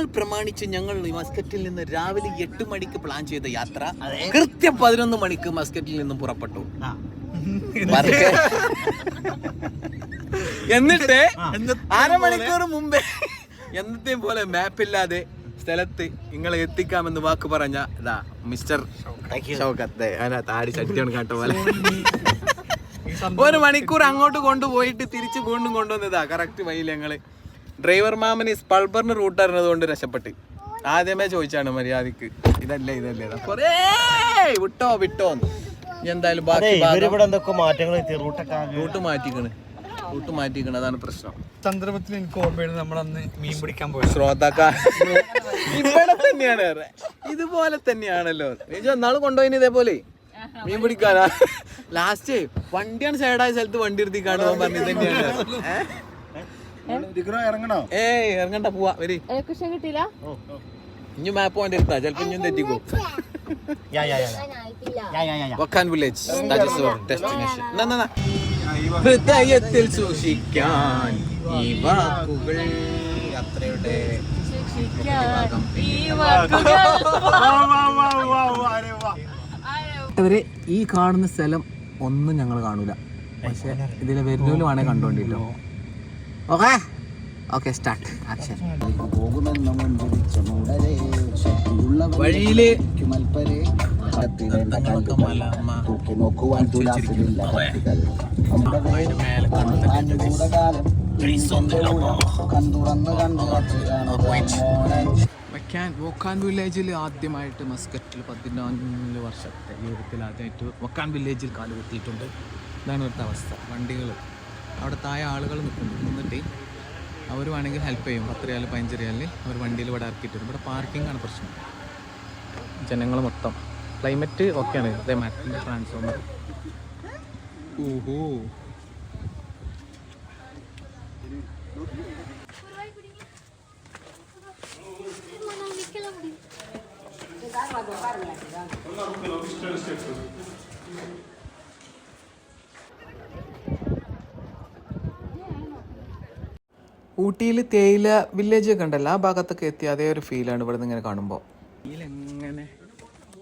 പെരുന്നാൾ പ്രമാണിച്ച് ഞങ്ങൾ ഈ മസ്കറ്റിൽ നിന്ന് രാവിലെ എട്ട് മണിക്ക് പ്ലാൻ ചെയ്ത യാത്ര കൃത്യം പതിനൊന്ന് മണിക്ക് മസ്കറ്റിൽ നിന്നും പുറപ്പെട്ടു. എന്നിട്ട് അരമണിക്കൂർ മുമ്പേ എന്നത്തെയും പോലെ മാപ്പില്ലാതെ സ്ഥലത്ത് നിങ്ങളെ എത്തിക്കാമെന്ന് വാക്ക് പറഞ്ഞ ഇതാ മിസ്റ്റർ താടി ചട്ടിയാണ് കേട്ട പോലെ. ഒരു മണിക്കൂർ അങ്ങോട്ട് കൊണ്ടുപോയിട്ട് തിരിച്ചു വീണ്ടും കൊണ്ടുവന്നതാ. കറക്റ്റ് വഴിയിൽ ഞങ്ങൾ. ഡ്രൈവർ മാമന് സ്പൾബറിന് റൂട്ട് അറിഞ്ഞതുകൊണ്ട് രക്ഷപ്പെട്ട്. ആദ്യമേ ചോദിച്ചാണ് മര്യാദയ്ക്ക് ഇതല്ലേ ഇതല്ലേ കൊറേ വിട്ടോ വിട്ടോ എന്തായാലും ബാക്കി റൂട്ട് മാറ്റിക്കണ്. റൂട്ട് മാറ്റിക്കണ് അതാണ് പ്രശ്നം. സന്ദർഭത്തിൽ എനിക്ക് ഓർമ്മയാണ് നമ്മൾ അന്ന് മീൻ പിടിക്കാൻ പോയത് ശ്രോതാക്ക ഇവിടെ തന്നെയാണ്. ഇതുപോലെ തന്നെയാണല്ലോ. എന്നാൾ കൊണ്ടുപോയിന് ഇതേപോലെ. മീൻ പിടിക്കാനാ. ലാസ്റ്റ് വണ്ടിയാണ് സൈഡായ സ്ഥലത്ത് വണ്ടി എടുത്തിക്കാണ് പോകാൻ പറഞ്ഞത് തന്നെയാണ് ഏയ് ഇറങ്ങണ്ട പോവാ വരി. കുഷൻ കിട്ടിയില്ല? ഇനി മാപ്പ് പോകാൻ എടുത്താ ചിലപ്പോ ഇഞ്ഞും തെറ്റിക്കോ. യാ യാ യാ യാ. യാ യാ യാ വക്കാൻ വില്ലേജ് ഡെസ്റ്റിനേഷൻ. ഹൃദയത്തിൽ സൂക്ഷിക്കാൻ ഈ വാക്കുകൾ യാത്രയുടെ ഇവർ ഈ കാണുന്ന സ്ഥലം ഒന്നും ഞങ്ങൾ കാണൂല. പക്ഷെ ഇതിലെ വരുന്നോലും വേണേ കണ്ടോണ്ടിട്ടോ. ഓക്കെ? ഓക്കെ സ്റ്റാർട്ട് ആക്ഷൻ വഴിയിൽ വൊക്കാൻ വില്ലേജിൽ ആദ്യമായിട്ട് മസ്കറ്റിൽ പതിനാല് വർഷത്തെ ജീവിതത്തിൽ ആദ്യമായിട്ട് വൊക്കാൻ വില്ലേജിൽ കാലുകുത്തിയിട്ടുണ്ട് ഇതാണ് ഇവിടുത്തെ അവസ്ഥ. വണ്ടികൾ അവിടെ താഴെ ആളുകൾ നിൽക്കുന്നു. നിന്നിട്ട് അവർ വേണമെങ്കിൽ ഹെൽപ്പ് ചെയ്യും. പത്ത് റിയാൽ പതിനഞ്ച് റിയാലിൽ അവർ വണ്ടിയിൽ ഇവിടെ ഇറക്കിയിട്ടുണ്ട്. ഇവിടെ പാർക്കിംഗ് ആണ് പ്രശ്നം. ജനങ്ങൾ മൊത്തം. ക്ലൈമറ്റ് ഓക്കെയാണ് ഇതേ മാറ്റിന്റെ ട്രാൻസ്ഫോമർ ഓഹോ. ഊട്ടിയിൽ തേയില വില്ലേജ് ഒക്കെ ഉണ്ടല്ലോ ആ ഭാഗത്തൊക്കെ എത്തി അതേ ഒരു ഫീലാണ് ഇവിടെ നിന്ന് ഇങ്ങനെ കാണുമ്പോൾ എങ്ങനെ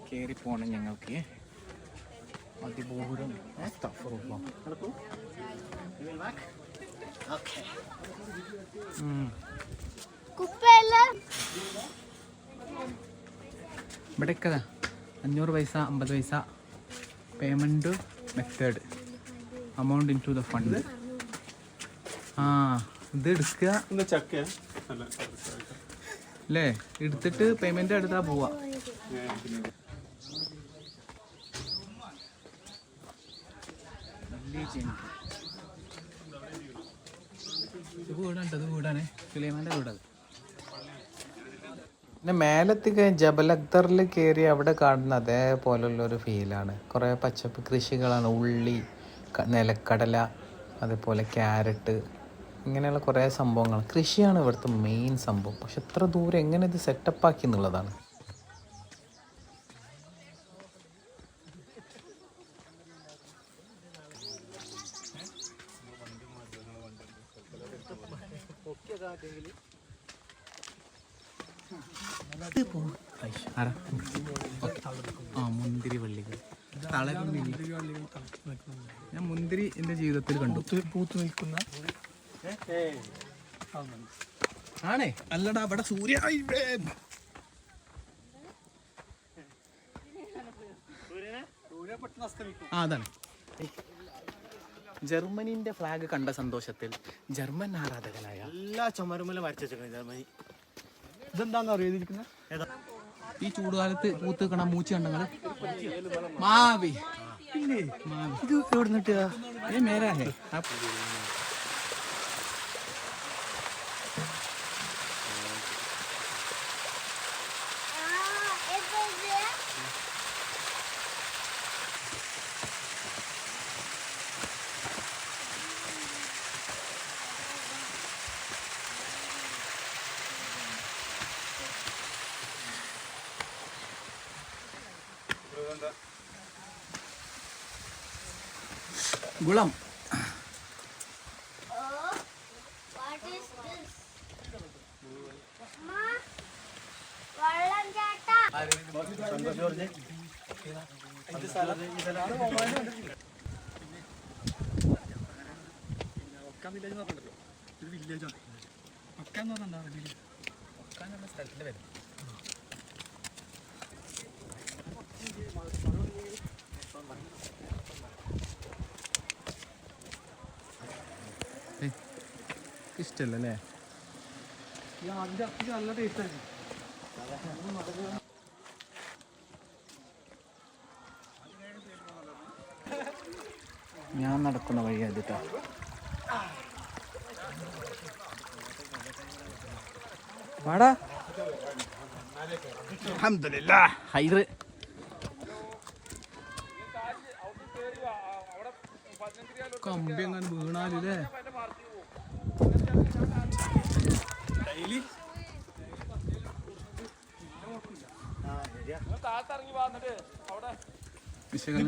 കയറി പോണം ഞങ്ങൾക്ക്? അതിപൂരം ഇവിടെയൊക്കെ അഞ്ഞൂറ് പൈസ അമ്പത് പൈസ payment method amount into the fund ആ. ഇത് എടുക്കുക. അല്ലേ എടുത്തിട്ട് പേയ്മെന്റ് എടുത്താ പോവാ. വീടാണ് വീടാണ്. സുലൈമാന്റെ വീടത് പിന്നെ മേലെത്തി ജബലക്തറിൽ ജബൽ അക്തറിൽ കയറി അവിടെ കാണുന്ന അതേപോലുള്ള ഒരു ഫീലാണ് കുറേ പച്ചപ്പ് കൃഷികളാണ്. ഉള്ളി നിലക്കടല അതേപോലെ ക്യാരറ്റ് ഇങ്ങനെയുള്ള കുറേ സംഭവങ്ങൾ. കൃഷിയാണ് ഇവിടുത്തെ മെയിൻ സംഭവം. പക്ഷെ എത്ര ദൂരം എങ്ങനെ ഇത് സെറ്റപ്പ് ആക്കി എന്നുള്ളതാണ്. ആരാ? ഓക്കേ. ആ മുന്തിരി വള്ളികൾ. ഞാൻ മുന്തിരി എന്റെ ജീവിതത്തിൽ കണ്ടു. പൂത്തു നിൽക്കുന്ന ആണേ. അല്ലടാ അവിടെ സൂര്യ ആ അതാണ്. ജർമ്മനിന്റെ ഫ്ലാഗ് കണ്ട സന്തോഷത്തിൽ ജർമ്മൻ ആരാധകനായ എല്ലാ ചുമരുമല വരച്ചു ജർമ്മനി. ഇതെന്താന്ന് അറിയാതിരിക്കുന്നത് ഈ ചൂടുകാലത്ത് പൂത്ത് നിൽക്കണ മൂച്ച കണ്ടങ്ങൾ മാവി. മാവി ഇത് എവിടെ നിട്ടാ ഏ മേരാ ആ ഗുളം What is this? Ma, ഇഷ്ടല്ലേ നല്ല ടേസ്റ്റായിരുന്നു ഞാൻ നടക്കുന്ന വഴി അതിട്ടാ. വാടാ. അൽഹംദുലില്ലാ ഹൈറ്. കമ്പി എങ്ങനെ വീണാലേ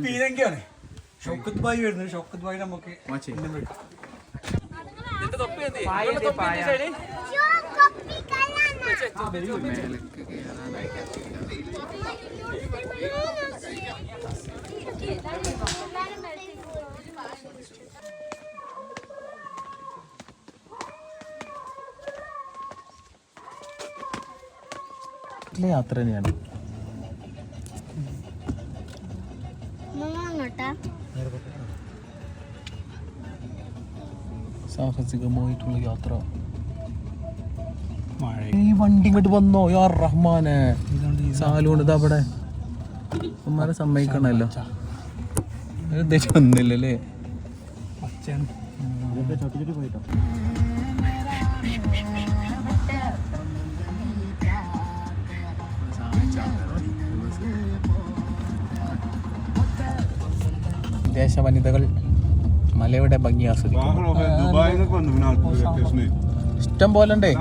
പീരങ്കിയാണ്. ഷൗക്കത്ത് ബായി വരുന്നത് ഷൗക്കത്ത് ബായി നമുക്ക് മാച്ചി. ഇന്നും വിളിക്കാം. യാത്ര തന്നെയാണ്. സാഹസികമായിട്ടുള്ള യാത്ര. ഈ വണ്ടി ഇങ്ങോട്ട് വന്നോ? യാ റഹ്മാനെ. സാലൂണ് ഇതാ അവിടെ. ഉമ്മാരെ സമ്മതിക്കണല്ലോ. ഉദ്ദേശം വന്നില്ലല്ലേ? പച്ചയാണ് ദേശ വനിതകൾ മലയുടെ ഭംഗി ആസ്വദിക്കും ഇഷ്ടം പോലെ ഉണ്ടേ